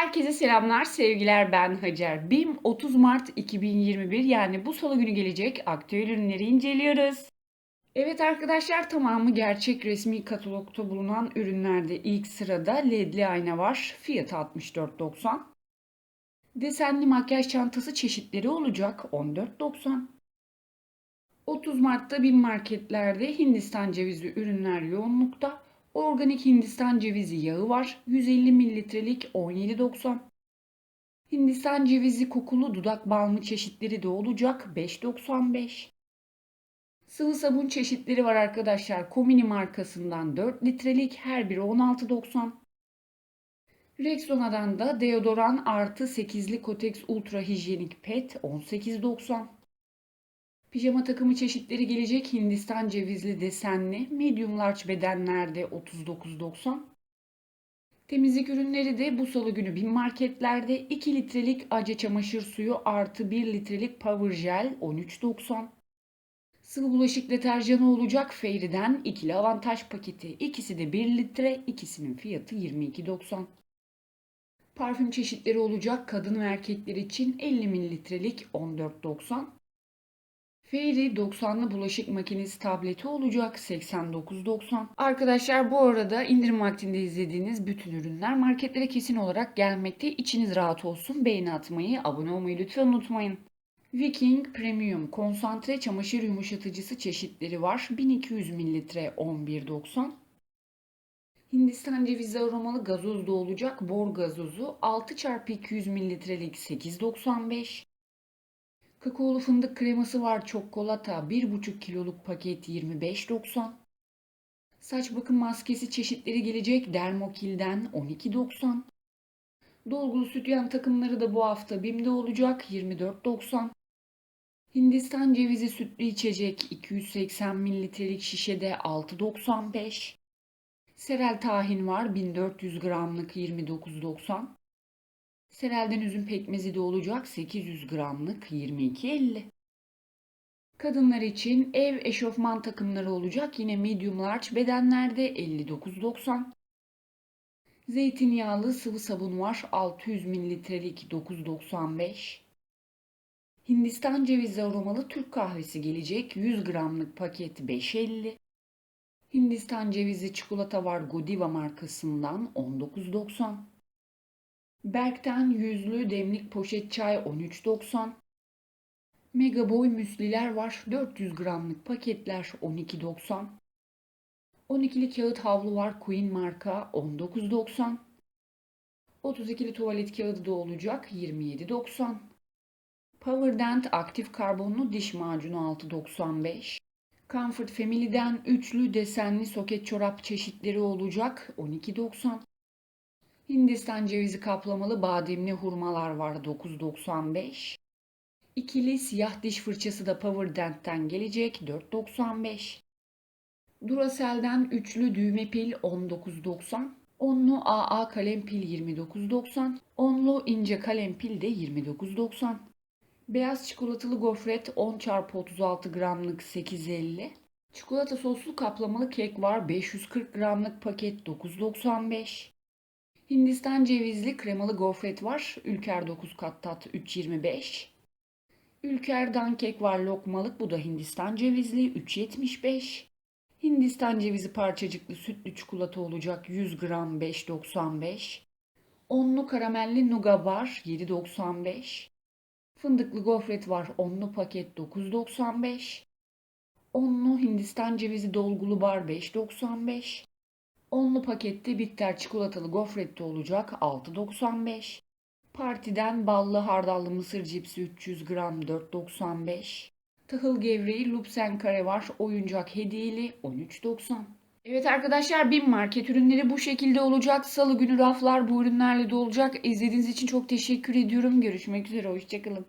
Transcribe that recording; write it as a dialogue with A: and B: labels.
A: Herkese selamlar, sevgiler. Ben Hacer. BİM 30 Mart 2021 yani bu salı günü gelecek aktüel ürünleri inceliyoruz. Evet arkadaşlar tamamı gerçek resmi katalogda bulunan ürünlerde ilk sırada ledli ayna var. Fiyatı 64.90. Desenli makyaj çantası çeşitleri olacak 14.90. 30 Mart'ta BİM marketlerde Hindistan cevizi ürünler yoğunlukta. Organik Hindistan cevizi yağı var. 150 mililitrelik 17.90. Hindistan cevizi kokulu dudak balmı çeşitleri de olacak 5.95. Sıvı sabun çeşitleri var arkadaşlar. Komini markasından 4 litrelik her biri 16.90. Rexona'dan da deodoran artı 8'li Kotex Ultra Hijyenik Pet 18.90. Pijama takımı çeşitleri gelecek Hindistan cevizli desenli medium large bedenlerde 39.90. Temizlik ürünleri de bu salı günü bin marketlerde 2 litrelik ace çamaşır suyu artı 1 litrelik power gel 13.90. Sıvı bulaşık deterjanı olacak Fairy'den ikili avantaj paketi. İkisi de 1 litre, ikisinin fiyatı 22.90. Parfüm çeşitleri olacak kadın ve erkekler için 50 mililitrelik 14.90. Fairy 90'lı bulaşık makinesi tableti olacak 89.90. Arkadaşlar bu arada indirim vaktinde izlediğiniz bütün ürünler marketlere kesin olarak gelmekte. İçiniz rahat olsun. Beğeni atmayı, abone olmayı lütfen unutmayın. Viking Premium konsantre çamaşır yumuşatıcısı çeşitleri var. 1200 mililitre 11.90. Hindistan cevizi aromalı gazoz da olacak. Bor gazozu 6x200 mililitrelik 8.95. Kakaolu fındık kreması var çikolata 1,5 kiloluk paket 25.90. Saç bakım maskesi çeşitleri gelecek Dermokil'den 12.90. Dolgulu sütyen takımları da bu hafta BİM'de olacak 24.90. Hindistan cevizi sütlü içecek 280 mililitrelik şişede 6.95. Serel tahin var 1400 gramlık 29.90. Serelden üzüm pekmezi de olacak 800 gramlık 22.50. Kadınlar için ev eşofman takımları olacak yine medium large bedenlerde 59.90. Zeytinyağlı sıvı sabun var 600 mililitrelik 9.95. Hindistan cevizi aromalı Türk kahvesi gelecek 100 gramlık paket 5.50. Hindistan cevizi çikolata var Godiva markasından 19.90. Berk'ten yüzlü demlik poşet çay 13.90. Mega boy müsliler var 400 gramlık paketler 12.90. 12'li kağıt havlu var Queen marka 19.90. 32'li tuvalet kağıdı da olacak 27.90. Powerdent aktif karbonlu diş macunu 6.95. Comfort Family'den üçlü desenli soket çorap çeşitleri olacak 12.90. Hindistan cevizi kaplamalı bademli hurmalar var 9.95. İkili siyah diş fırçası da Powerdent'ten gelecek 4.95. Duracell'den üçlü düğme pil 19.90. Onlu AA kalem pil 29.90. Onlu ince kalem pil de 29.90. Beyaz çikolatalı gofret 10 x 36 gramlık 8.50. Çikolata soslu kaplamalı kek var 540 gramlık paket 9.95. Hindistan cevizli kremalı gofret var. Ülker 9 kat tat 3.25. Ülker dankek var lokmalık. Bu da Hindistan cevizli 3.75. Hindistan cevizi parçacıklı sütlü çikolata olacak 100 gram 5.95. Onlu karamelli nuga var 7.95. Fındıklı gofret var onlu paket 9.95. Onlu Hindistan cevizi dolgulu bar 5.95. Onlu pakette bitter çikolatalı gofrette olacak 6.95. Partiden ballı hardallı mısır cipsi 300 gram 4.95. Tahıl gevreği Lupsen kare var oyuncak hediyeli 13.90. Evet arkadaşlar BİM market ürünleri bu şekilde olacak. Salı günü raflar bu ürünlerle dolacak. İzlediğiniz için çok teşekkür ediyorum. Görüşmek üzere. Hoşçakalın.